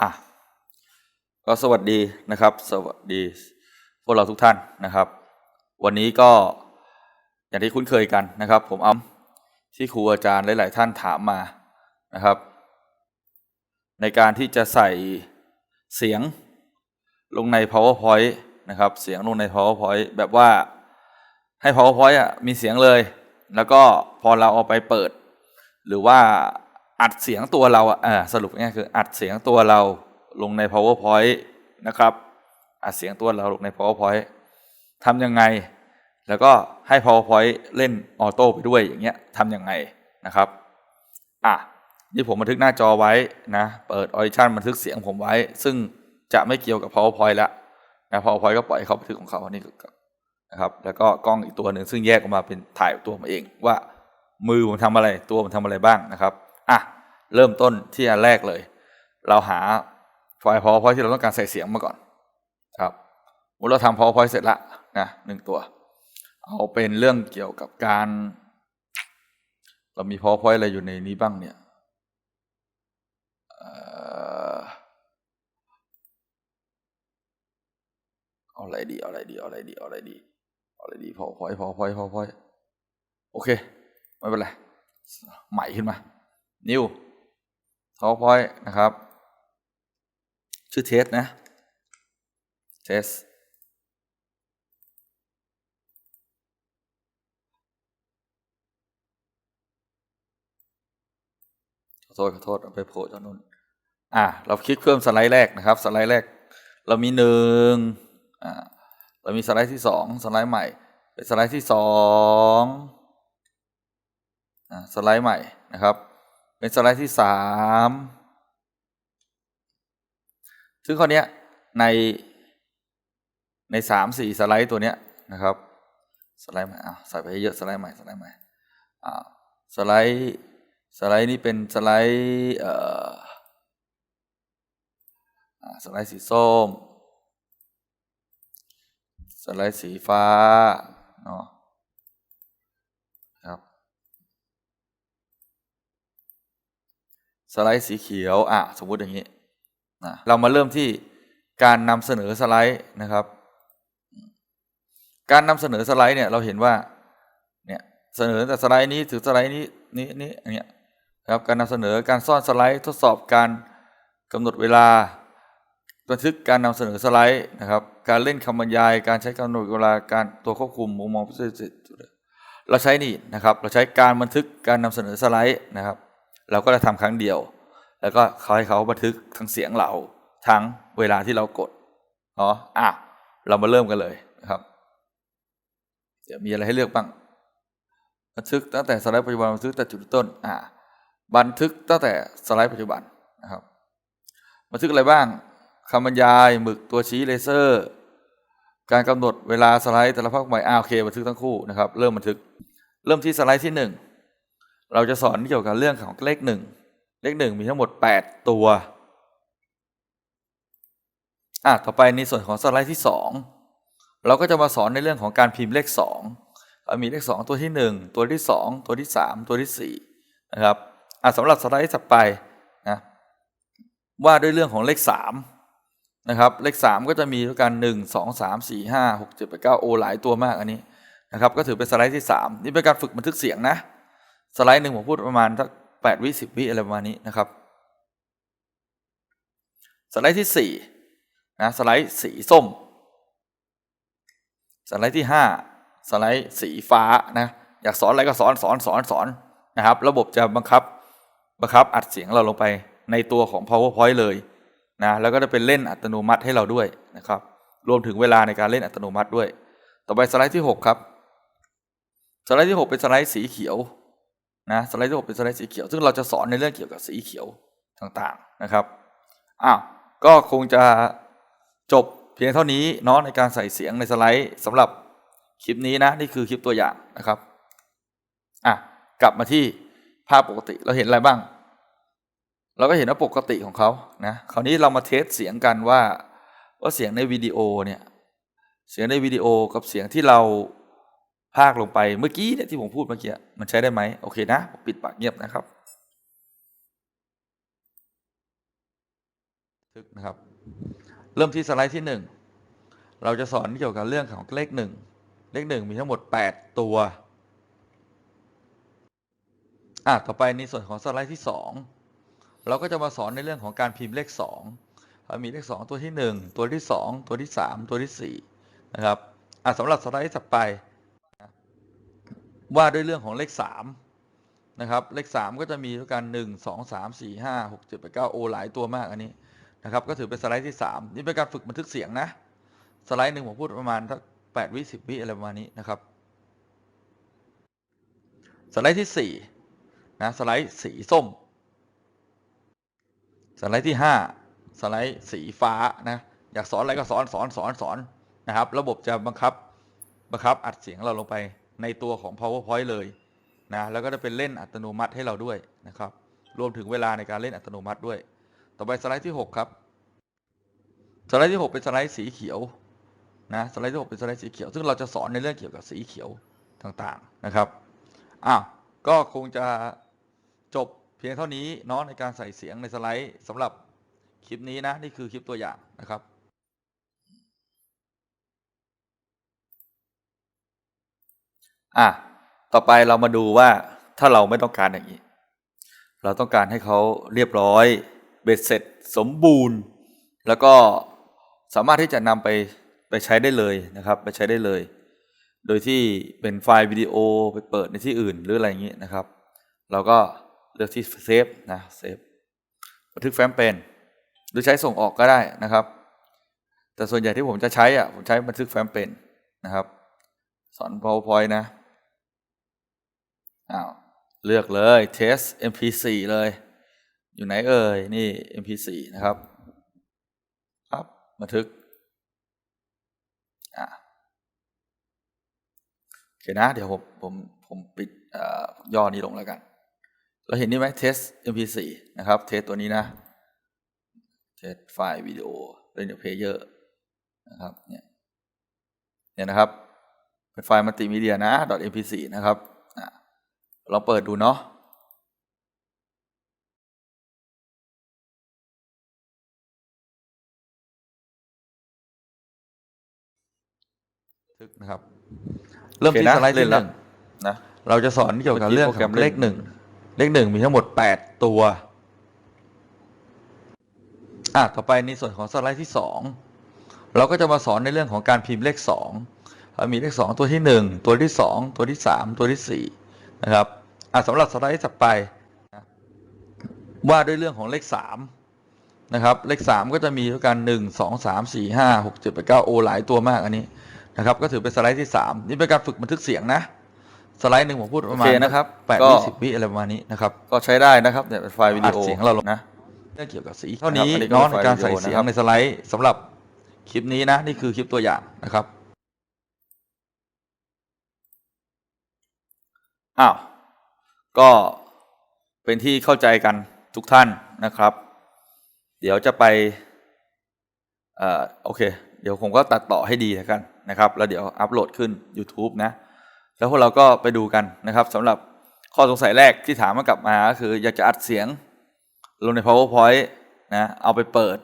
อะก็สวัสดีนะครับ สวัสดีพวกเราทุกท่านนะครับ วันนี้ก็อย่างที่คุ้นเคยกันนะครับ ผมเอาที่ครูอาจารย์หลาย ๆ ท่านถามมานะครับ ในการที่จะใส่เสียงลงใน powerpoint นะครับ เสียงลงใน powerpoint แบบว่าให้ powerpoint อะมีเสียงเลย แล้วก็พอเราเอาไปเปิด หรือว่า อัดเสียงตัวเราอะอ่าสรุปง่ายคืออัดเสียงตัวเราลงใน powerpoint นะครับ อัดเสียงตัวเราลงใน powerpoint ทำยังไง แล้วก็ให้ powerpoint เล่นออโต้ไปด้วยอย่างเงี้ยทำยังไงนะครับอะนี่ผมบันทึกหน้าจอไว้นะ เปิด Audition บันทึกเสียงผมไว้ ซึ่งจะไม่เกี่ยวกับ powerpoint ล้วนะ powerpoint ก็ปล่อยเขาบันทึกของเขาอันนี้นะครับ แล้วก็กล้องอีกตัวหนึ่งซึ่งแยกออกมาเป็นถ่ายตัวมาเองว่ามือผมทำอะไรตัวผมทำอะไรบ้างนะครับ อะ เริ่มต้นที่อันแรกเลย เราหาไฟล์ powerpoint ที่เราต้องการใส่เสียงมาก่อน ครับเมื่อเราทำ powerpoint เสร็จละนะหนึ่งตัว เอาเป็นเรื่องเกี่ยวกับการ เรามี powerpoint อะไรอยู่ในนี้บ้างเนี่ยเอาอะไรดีเอาอะไรดีเอาอะไรดีเอาอะไรดีเอาอะไรดี powerpoint powerpoint powerpoint โอเค ไม่เป็นไร ใหม่ขึ้นมา new powerpoint นะครับ ชื่อเทสนะเทสขอโทษขอโทษเอาไปโผล่ตรงนู้นอะเราคลิกเพิ่มสไลด์แรกนะครับ สไลด์แรก เรามีหนึ่งอ่าเรามีสไลด์ที่สองสไลด์ใหม่ เป็นสไลด์ที่สองอ่าสไลด์ใหม่นะครับ เป็นสไลด์ที่สามซึ่งข้อนี้ในในสามสี่สไลด์ตัวเนี้ยนะครับสไลด์ใหม่อะใส่ไปเยอะสไลด์ใหม่สไลด์ใหม่อ่าสไลด์สไลด์นี้เป็นสไลด์เอ่อสไลด์สีส้ม สไลด์สีฟ้าเนาะครับ สไลด์สีเขียวอะสมมุติอย่างนี้นะเรามาเริ่มที่การนำเสนอสไลด์นะครับ การนำเสนอสไลด์เนี่ยเราเห็นว่าเนี่ยเสนอแต่สไลด์นี้ถึงสไลด์นี้นี้นี้อันเนี้ยครับการนำเสนอการซ่อนสไลด์ทดสอบการกำหนดเวลาบันทึกการนำเสนอสไลด์นะครับ การเล่นคำบรรยาย การใช้กำหนดเวลาการตัวควบคุมมุมมองพิเศษเราใช้นี่นะครับ เราใช้การบันทึกการนำเสนอสไลด์นะครับ เราก็จะทำครั้งเดียว แล้วก็เขาให้เขาบันทึกทั้งเสียงเราทั้งเวลาที่เรากดเนาะอะเรามาเริ่มกันเลยนะครับเดี๋ยวมีอะไรให้เลือกบ้าง บันทึกตั้งแต่สไลด์ปัจจุบันบันทึกแต่จุดต้นอ่าบันทึกตั้งแต่สไลด์ปัจจุบันนะครับ บันทึกอะไรบ้างคำบรรยายหมึกตัวชี้เลเซอร์ การกำหนดเวลาสไลด์แต่ละภาคใหม่อ่าโอเค บันทึกทั้งคู่นะครับ เริ่มบันทึก เริ่มที่สไลด์ที่หนึ่ง เราจะสอนเกี่ยวกับเรื่องของเลขหนึ่งเลขหนึ่งมีทั้งหมดแปดตัวอะต่อไปในส่วนของสไลด์ที่สองเราก็จะมาสอนในเรื่องของการพิมพ์เลขสองมีเลขสองตัวที่หนึ่งตัวที่สองตัวที่สามตัวที่สี่นะครับอะสำหรับสไลด์ถัดไปนะว่าด้วยเรื่องของเลขสามนะครับเลขสามก็จะมีด้วยกันหนึ่งสองสามสี่ห้าหกเจ็ดแปดเก้าโอหลายตัวมากอันนี้นะครับก็ถือเป็นสไลด์ที่สามนี่เป็นการฝึกบันทึกเสียงนะ สไลด์หนึ่งผมพูดประมาณสักแปดวิสิบวิอะไรประมาณนี้นะครับ สไลด์ที่สี่นะสไลด์สีส้ม สไลด์ที่ห้าสไลด์สีฟ้านะอยากสอนอะไรก็สอนสอนสอนสอนนะครับ ระบบจะบังคับบังคับอัดเสียงเราลงไปในตัวของ powerpoint เลยนะแล้วก็จะเป็นเล่นอัตโนมัติให้เราด้วยนะครับ รวมถึงเวลาในการเล่นอัตโนมัติด้วย ต่อไปสไลด์ที่หกครับ สไลด์ที่หกเป็นสไลด์สีเขียว นะสไลด์ที่หกเป็นสไลด์สีเขียวซึ่งเราจะสอนในเรื่องเกี่ยวกับสีเขียวต่างๆนะครับอ้าวก็คงจะจบเพียงเท่านี้เนาะในการใส่เสียงในสไลด์สำหรับคลิปนี้นะนี่คือคลิปตัวอย่างนะครับอะกลับมาที่ภาพปกติเราเห็นอะไรบ้าง เราก็เห็นว่าปกติของเขานะคราวนี้เรามาเทสเสียงกันว่าว่าเสียงในวิดีโอเนี่ยเสียงในวิดีโอกับเสียงที่เรา พากลงไปเมื่อกี้เนี่ยที่ผมพูดเมื่อกี้มันใช้ได้ไหมโอเคนะผมปิดปากเงียบนะครับทึกนะครับ เริ่มที่สไลด์ที่หนึ่งเราจะสอนเกี่ยวกับเรื่องของเลขหนึ่งเลขหนึ่งมีทั้งหมด 8 ตัวอะต่อไปในส่วนของสไลด์ที่ 2 เราก็จะมาสอนในเรื่องของการพิมพ์เลข2เรามีเลข 2 ตัวที่ 1 ตัวที่ 2 ตัวที่ 3 ตัวที่4นะครับอะสำหรับสไลด์ถัดไป ว่าด้วยเรื่องของเลข3นะครับเลข 3 ก็จะมีด้วยกัน 1 2 3 4 5 6 7 8 9โอหลายตัวมากอันนี้นะครับก็ถือเป็นสไลด์ที่ 3 นี่เป็นการฝึกบันทึกเสียงนะสไลด์หนึ่งผมพูดประมาณสักแปดวิสิบวิอะไรประมาณนี้นะครับสไลด์ที่สี่นะสไลด์สีส้ม สไลด์ที่ห้าสไลด์สีฟ้านะอยากสอนอะไรก็สอนสอนสอนสอนนะครับ ระบบจะบังคับบังคับอัดเสียงเราลงไป ในตัวของ powerpoint เลยนะแล้วก็จะเป็นเล่นอัตโนมัติให้เราด้วยนะครับ รวมถึงเวลาในการเล่นอัตโนมัติด้วย ต่อไปสไลด์ที่หกครับ สไลด์ที่หกเป็นสไลด์สีเขียวนะสไลด์ที่ 6 เป็นสไลด์สีเขียว ซึ่งเราจะสอนในเรื่องเกี่ยวกับสีเขียวต่างๆนะครับอ้าวก็คงจะจบเพียงเท่านี้เนาะในการใส่เสียงในสไลด์สำหรับคลิปนี้นะ นี่คือคลิปตัวอย่างนะครับ อะต่อไปเรามาดูว่าถ้าเราไม่ต้องการอย่างนี้ เราต้องการให้เขาเรียบร้อยเบ็ดเสร็จสมบูรณ์ แล้วก็สามารถที่จะนำไปไปใช้ได้เลยนะครับ ไปใช้ได้เลย โดยที่เป็นไฟล์วิดีโอไปเปิดในที่อื่นหรืออะไรอย่างนี้นะครับ เราก็เลือกที่เซฟนะเซฟบันทึกแฟ้มเป็น หรือใช้ส่งออกก็ได้นะครับ แต่ส่วนใหญ่ที่ผมจะใช้อะผมใช้บันทึกแฟ้มเป็นนะครับ สอน powerpoint นะ อ้าวเลือกเลย test mp4 เลย อยู่ไหนเอ่ย นี่ mp4 นะครับครับบันทึกอ่าโอเคนะ เดี๋ยวผมผมผมปิดเอ่อย่อนี้ลงแล้วกัน เราเห็นนี่ไหม test mp4 นะครับ เทสตัวนี้นะเทสไฟล์วิดีโอเล่นเพลเยอร์นะครับเนี่ยเนี่ยนะครับเป็นไฟล์มัลติมีเดียนะ .mp4 นะครับ อะลองเปิดดูเนาะทึกนะครับ เริ่มที่โอเคนะสไลด์เล่ที่นหแล้วนึ่งนะเราจะสอนเกี่ยวกับเมื่อกี้เรื่องโปรขแกรอมงเล่นเลขหนึ่งเลขหนึ่งมีทั้งหมดแปดตัวอะต่อไปในส่วนของสไลด์ที่สองเราก็จะมาสอนในเรื่องของการพิมพ์เลขสองเรามีเลขสองตัวที่หนึ่งตัวที่สองตัวที่สามตัวที่สี่ นะครับอะสำหรับสไลด์ถัดไปนะว่าด้วยเรื่องของเลขสามนะครับเลขสามก็จะมีด้วยกันหนึ่งสองสามสี่ห้าหกเจ็ดแปดเก้าโอหลายตัวมากอันนี้นะครับก็ถือเป็นสไลด์ที่สามนี่เป็นการฝึกบันทึกเสียงนะ สไลด์หนึ่งผมพูดประมาณโอเคนะครับแปดก็วิสิบวิอะไรประมาณนี้นะครับก็ใช้ได้นะครับเนี่ยเป็นไฟล์วิดีโออัดเสียงเราลงนะเรื่องเกี่ยวกับสีเท่านี้อันนี้ก็เนาะเป็นในไฟล์การใส่วิดีโอเสียนะครังบในสไลด์สำหรับคลิปนี้นะนี่คือคลิปตัวอย่างนะครับ อ้าวก็เป็นที่เข้าใจกันทุกท่านนะครับ เดี๋ยวจะไปเอ่อโอเค เดี๋ยวผมก็ตัดต่อให้ดีแล้วกันนะครับ แล้วเดี๋ยวอัปโหลดขึ้น YouTube นะ แล้วพวกเราก็ไปดูกันนะครับสำหรับข้อสงสัยแรกที่ถามมากลับมาก็คืออยากจะอัดเสียงลงใน powerpoint นะเอาไปเปิด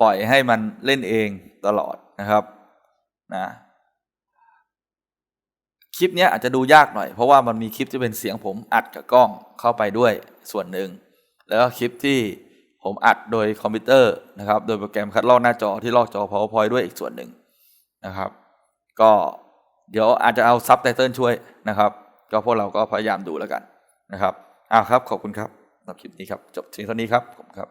ปล่อยให้มันเล่นเองตลอดนะครับนะ คลิปเนี้ยอาจจะดูยากหน่อยเพราะว่ามันมีคลิปที่เป็นเสียงผมอัดกับกล้องเข้าไปด้วยส่วนหนึ่ง แล้วก็คลิปที่ผมอัดโดยคอมพิวเตอร์นะครับ โดยโปรแกรมคัดลอกหน้าจอที่ลอกจอ powerpoint ด้วยอีกส่วนหนึ่งนะครับ ก็เดี๋ยวอาจจะเอาซับไตเติลช่วยนะครับ ก็พวกเราก็พยายามดูแล้วกันนะครับอ้าวครับขอบคุณครับสำหรับคลิปนี้ครับจบเพียงเท่านี้ครับขอบคุณครับ